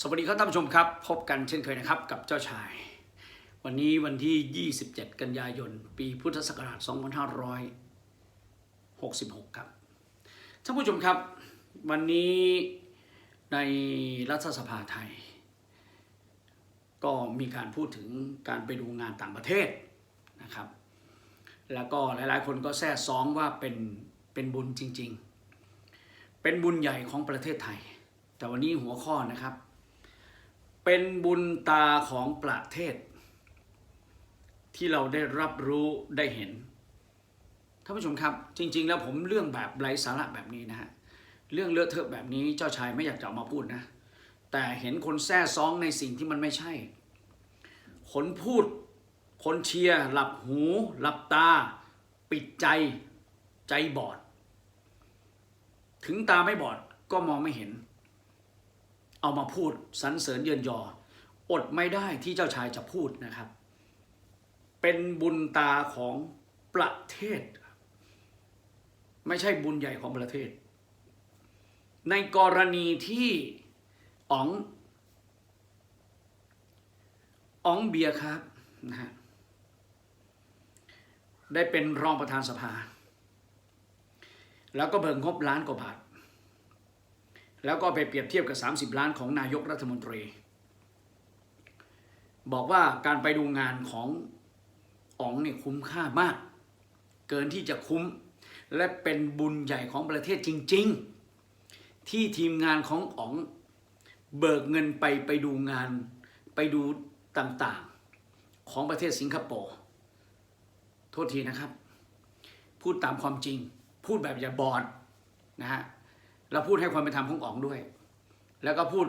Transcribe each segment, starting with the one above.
สวัสดีครับท่านผู้ชมครับ พบกันเช่นเคยนะครับกับเจ้าชาย วันนี้วันที่ 27 กันยายน ปีพุทธศักราช 2566 ครับท่านผู้ชมครับ วันนี้ในรัฐสภาไทย ก็มีการพูดถึงการไปดูงานต่างประเทศนะครับ แล้วก็หลายๆ คนก็แซ่ซ้องว่าเป็นเป็นบุญจริง ๆ เป็นบุญใหญ่ของประเทศไทย แต่วันนี้หัวข้อนะครับ เป็นบุญตาของประเทศ ที่เราได้รับรู้ได้เห็นท่านผู้ชมครับ จริง ๆ แล้วผมเรื่องแบบไร้สาระแบบนี้นะฮะเรื่องเลอะเทอะแบบนี้เจ้าชายไม่อยากจะเอามาพูดนะ แต่เห็นคนแซ่ซ้องในสิ่งที่มันไม่ใช่ คนพูด คนเชียร์หลับหู หลับตา ปิดใจใจบอด ถึงตาไม่บอดก็มองไม่เห็น เอามาพูดสรรเสริญเยินยอ อดไม่ได้ที่เจ้าชายจะพูดนะครับ เป็นบุญตาของประเทศ ไม่ใช่บุญใหญ่ของประเทศ ในกรณีที่อ๋องอ๋องเบียครับนะฮะได้เป็นรองประธานสภา แล้วก็เบิกงบล้านกว่าบาท แล้วก็ไปเปรียบเทียบกับ 30 ล้านของนายกรัฐมนตรี บอกว่าการไปดูงานของอ๋องเนี่ยคุ้มค่ามาก เกินที่จะคุ้มและเป็นบุญใหญ่ของประเทศจริง ๆ ที่ทีมงานของอ๋องเบิกเงินไปไปดูงานไปดูต่างๆ ของประเทศสิงคโปร์โทษทีนะครับ พูดตามความจริง พูดแบบอย่าบอดนะฮะ เราพูดให้ความเป็นธรรมของอ๋องด้วย แล้วก็พูด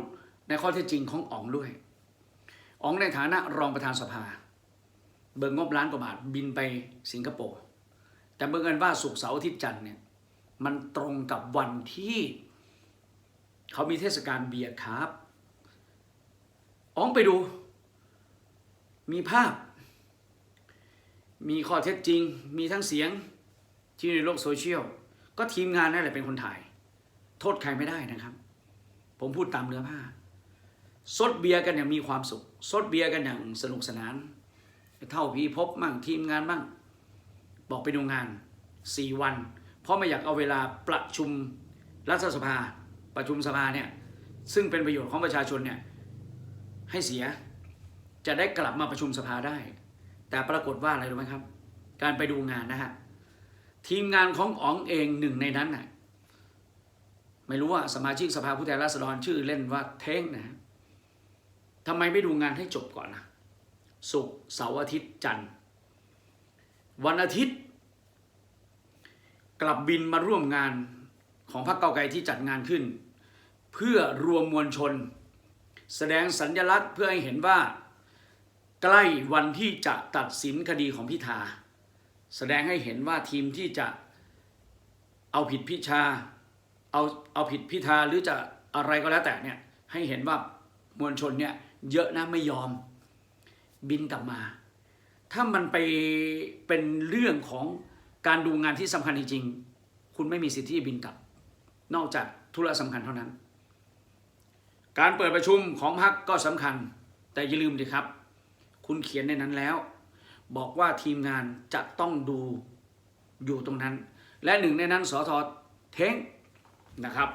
ในข้อเท็จจริงของอ๋องด้วยอ๋องในฐานะรองประธานสภา เบิกงบล้านกว่าบาทบินไปสิงคโปร์แต่เบิ่งกันว่าสุกเสาร์อาทิตย์จันทร์เนี่ยมันตรงกับวันที่เขามีเทศกาลเบียร์ครับอ๋องไปดู มีภาพ มีข้อเท็จจริง มีทั้งเสียงที่ในโลกโซเชียล ก็ทีมงานนั่นแหละเป็นคนถ่าย โทษใครไม่ได้นะครับ ผมพูดตามเนื้อผ้าซดเบียร์กันอย่างมีความสุขซดเบียร์กันอย่างสนุกสนาน เท่าพีพบมั่งทีมงานมั่ง บอกไปดูงานสี่วัน เพราะไม่อยากเอาเวลาประชุมรัฐสภา ประชุมสภาเนี่ยซึ่งเป็นประโยชน์ของประชาชนเนี่ยให้เสียจะได้กลับมาประชุมสภาได้ แต่ปรากฏว่าอะไรรู้ไหมครับ การไปดูงานนะฮะทีมงานของอ๋องเองหนึ่งในนั้นน่ะ ไม่รู้ว่าสมาชิกสภาผู้แทนราษฎรชื่อเล่นว่าเท้งนะฮะทำไมไม่ดูงานให้จบก่อนนะศุกร์เสาร์อาทิตย์จันทร์วันอาทิตย์ กลับบินมาร่วมงานของพรรคเก้าไกลที่จัดงานขึ้น เพื่อรวมมวลชน แสดงสัญญลักษณ์เพื่อให้เห็นว่า ใกล้วันที่จะตัดสินคดีของพิธา แสดงให้เห็นว่าทีมที่จะเอาผิดพิชา เอาเอาผิดพิธาหรือจะอะไรก็แล้วแต่เนี่ยให้เห็นว่ามวลชนเนี่ยเยอะนะไม่ยอมบินกลับมา ถ้ามันไปเป็นเรื่องของการดูงานที่สำคัญจริงๆคุณไม่มีสิทธิ์ที่จะบินกลับ นอกจากธุระสำคัญเท่านั้น การเปิดประชุมของพรรคก็สำคัญ แต่อย่าลืมดิครับ คุณเขียนในนั้นแล้ว บอกว่าทีมงานจะต้องดูอยู่ตรงนั้น และหนึ่งในนั้นสอทอเท้ง นะครับ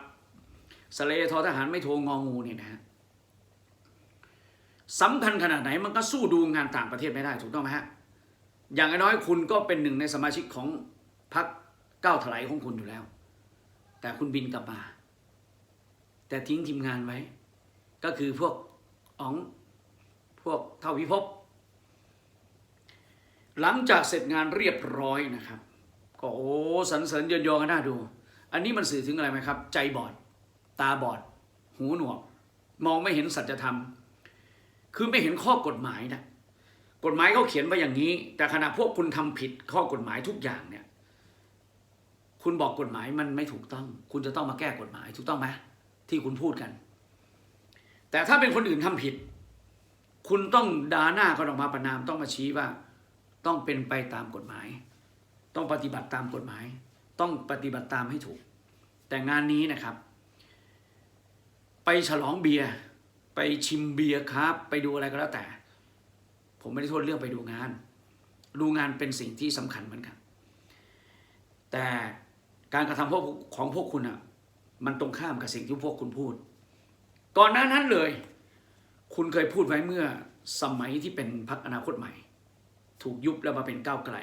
สเลทอทหารไม่โทรงองูเนี่ยนะฮะสำคัญขนาดไหนมันก็สู้ดูงานต่างประเทศไม่ได้ถูกต้องไหมฮะอย่างน้อยคุณก็เป็นหนึ่งในสมาชิกของพรรคก้าวถลายของคุณอยู่แล้ว แต่คุณบินกลับมา แต่ทิ้งทีมงานไว้ ก็คือพวกอ๋องพวกเท่าพิภพหลังจากเสร็จงานเรียบร้อยนะครับ ก็โอ้สรรเสริญเยินยอกันน่าดู อันนี้มันสื่อถึงอะไรไหมครับ ใจบอด ตาบอด หูหนวก มองไม่เห็นสัจธรรม คือไม่เห็นข้อกฎหมายนะกฎหมายเขาเขียนไว้อย่างนี้ แต่ขณะพวกคุณทำผิดข้อกฎหมายทุกอย่างเนี่ย คุณบอกกฎหมายมันไม่ถูกต้อง คุณจะต้องมาแก้กฎหมายถูกต้องไหมที่คุณพูดกัน แต่ถ้าเป็นคนอื่นทำผิด คุณต้องด่าหน้ากันออกมาประนามต้องมาชี้ว่า ต้องเป็นไปตามกฎหมาย ต้องปฏิบัติตามกฎหมาย ต้องปฏิบัติตามให้ถูก แต่งานนี้นะครับ ไปฉลองเบียร์ไปชิมเบียร์ครับ ไปดูอะไรก็แล้วแต่ ผมไม่ได้โทษเรื่องไปดูงาน ดูงานเป็นสิ่งที่สำคัญเหมือนกัน แต่การกระทำพวกของพวกคุณอะมันตรงข้ามกับสิ่งที่พวกคุณพูด ก่อนหน้านั้นเลย คุณเคยพูดไว้เมื่อสมัยที่เป็นพรรคอนาคตใหม่ ถูกยุบแล้วมาเป็นก้าวไกล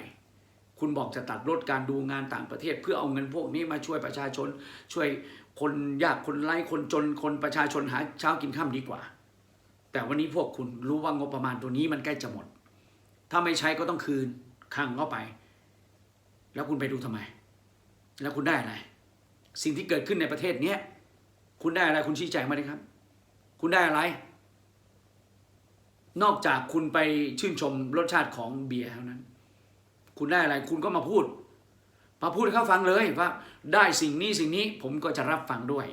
คุณบอกจะตัดลดการดูงานต่างประเทศ เพื่อเอาเงินพวกนี้มาช่วยประชาชน ช่วยคนยากคนไร้คนจนคนประชาชนหาเช้ากินข้ามดีกว่า แต่วันนี้พวกคุณรู้ว่างบประมาณตัวนี้มันใกล้จะหมด ถ้าไม่ใช้ก็ต้องคืนขังเข้าไป แล้วคุณไปดูทำไม แล้วคุณได้อะไร สิ่งที่เกิดขึ้นในประเทศเนี้ยคุณได้อะไรคุณชี้แจงมาเลยครับ คุณได้อะไร นอกจากคุณไปชื่นชมรสชาติของเบียร์เท่านั้น คุณได้อะไรคุณก็มาพูด มาพูดให้เขาฟังเลยว่าได้สิ่งนี้สิ่งนี้ผมก็จะรับฟังด้วย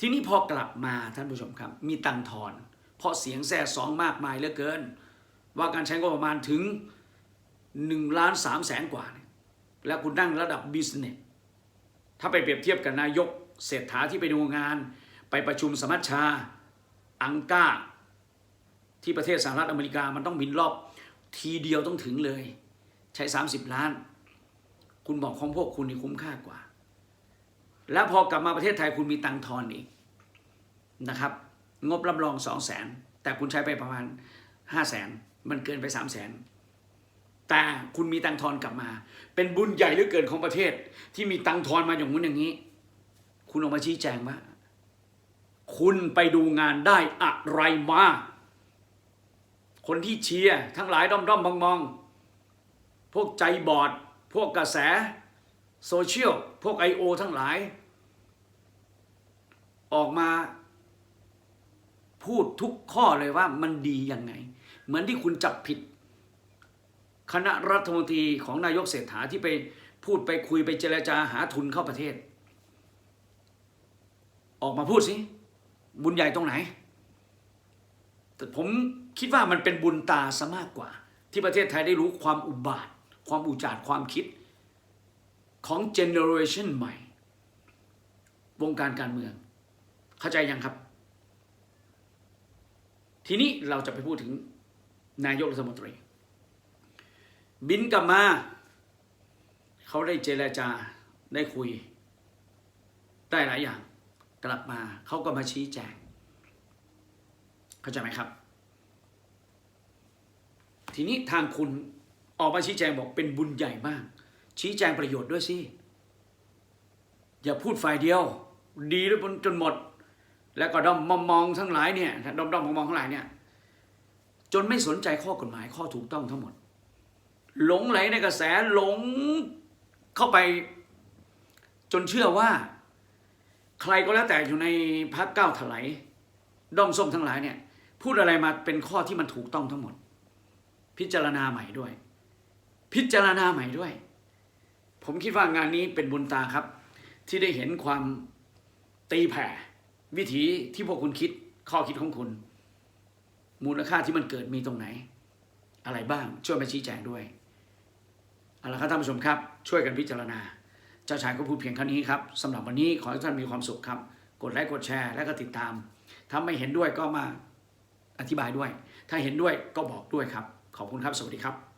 ทีนี้พอกลับมาท่านผู้ชมครับ มีตังทอน เพราะเสียงแซ่สองมากมายเหลือเกิน ว่าการใช้งบประมาณถึง1ล้าน3แสนกว่าเนี่ยแล้วคุณนั่งระดับบิสเนสถ้าไปเปรียบเทียบกับนายกเศรษฐาที่ไปดูงาน ไปประชุมสมัชชา อังกาที่ประเทศสหรัฐอเมริกามันต้องบินรอบ ทีเดียวต้องถึงเลย ใช้ 30 ล้าน คุณบอกของพวกคุณนี่คุ้มค่ากว่า แล้วพอกลับมาประเทศไทยคุณมีตังทอนอีกนะครับ งบรับรอง2 0 0แสนแต่คุณใช้ไปประมาณ5 0 0แสนมันเกินไป3 0 0แสนแต่คุณมีตังทอนกลับมา เป็นบุญใหญ่เหลือเกินของประเทศ ที่มีตังทอนมาอย่างนู้นอย่างนี้ คุณออกมาชี้แจงว่าคุณไปดูงานได้อะไรมา คนที่เชียร์ทั้งหลายด้อมด้อมมองมองๆ พวกใจบอด พวกกระแสโซเชียล พวกไอโอทั้งหลาย ออกมาพูดทุกข้อเลยว่ามันดียังไง เหมือนที่คุณจับผิด คณะรัฐมนตรีของนายกเศรษฐาที่ไปพูดไปคุยไปเจรจาหาทุนเข้าประเทศ ออกมาพูดสิ บุญใหญ่ตรงไหน แต่ผมคิดว่ามันเป็นบุญตาซะมากกว่า ที่ประเทศไทยได้รู้ความอุบาท ความอุจาดความคิดของเจเนอเรชันใหม่ วงการการเมือง เข้าใจยังครับ ทีนี้เราจะไปพูดถึงนายกรัฐมนตรี บินกลับมา เขาได้เจรจาได้คุย ได้หลายอย่าง กลับมาเขาก็มาชี้แจง เข้าใจไหมครับ ทีนี้ทางคุณ ออกมาชี้แจงบอกเป็นบุญใหญ่มาก ชี้แจงประโยชน์ด้วยสิ อย่าพูดฝ่ายเดียว ดีแล้วจนหมด แล้วก็ด้อมมองทั้งหลายเนี่ยด้อมด้อมมองทั้งหลายเนี่ยจนไม่สนใจข้อกฎหมายข้อถูกต้องทั้งหมด หลงไหลในกระแสหลงเข้าไป จนเชื่อว่า ใครก็แล้วแต่อยู่ในพักเก้าวถลายด้อมส้มทั้งหลายเนี่ย พูดอะไรมาเป็นข้อที่มันถูกต้องทั้งหมด พิจารณาใหม่ด้วย พิจารณาใหม่ด้วย ผมคิดว่างานนี้เป็นบุญตาครับ ที่ได้เห็นความตีแผ่ วิธีที่พวกคุณคิดข้อคิดของคุณ มูลค่าที่มันเกิดมีตรงไหน อะไรบ้างช่วยมาชี้แจงด้วยเอาละครับท่านผู้ชมครับ ช่วยกันพิจารณา เจ้าชายก็พูดเพียงเท่านี้ครับสำหรับวันนี้ขอให้ท่านมีความสุขครับ กดไลค์กดแชร์และก็ติดตาม ถ้าไม่เห็นด้วยก็มาอธิบายด้วย ถ้าเห็นด้วยก็บอกด้วยครับ ขอบคุณครับ สวัสดีครับ